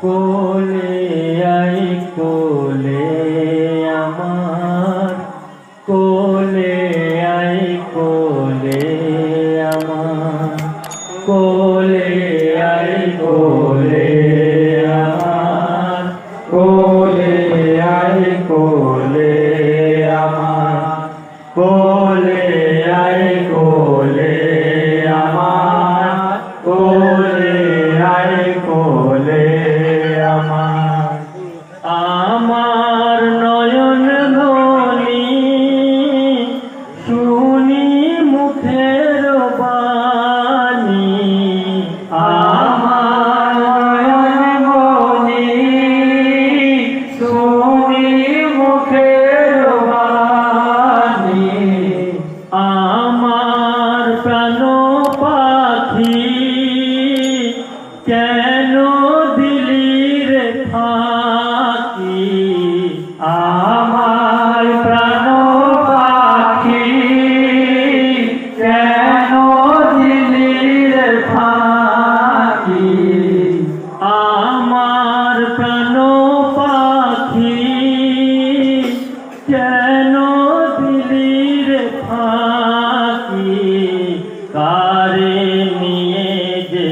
কোলে আই, কোলে আমার। কোলে আই, কোলে আমার। কোলে আই, কোলে আমার। কোলে আই, কোলে আমার। কোলে আমার ফাঁকি আমার প্রাণ পাখি কেন দিলি রে কারে নিয়ে যে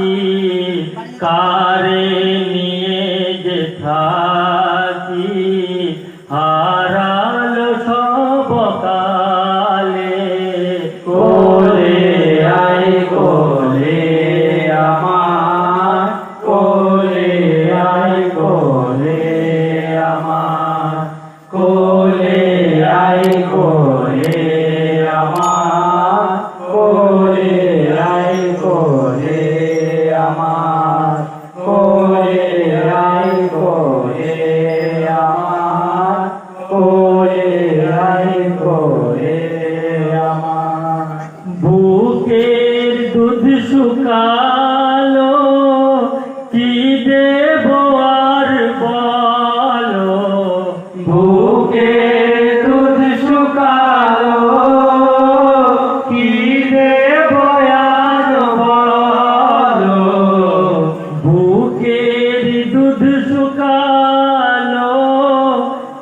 ফাঁকি কারে নিয়ে যে থাকি হারাল সব কালে। কোলে আই কোলে আমার। বুকের দুধ শুকালো কি দেব আর বলো? বুকের দুধ শুকালো দুধ শুকালো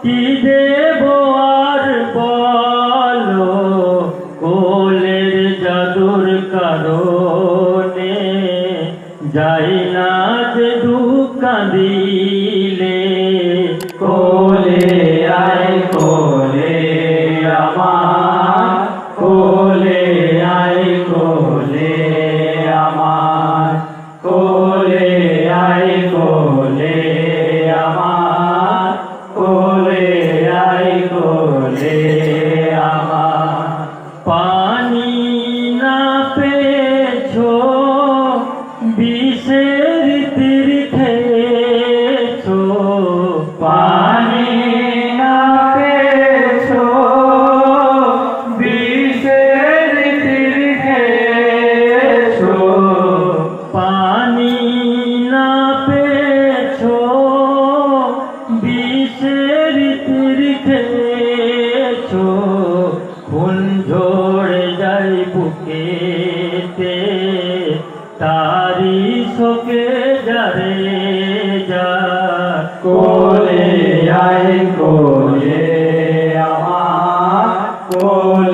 কি দেব আর বলো? কোলের জাদুর কারণে যাই শোকে যারে যা কোলে আয় কোলে আমার কোলে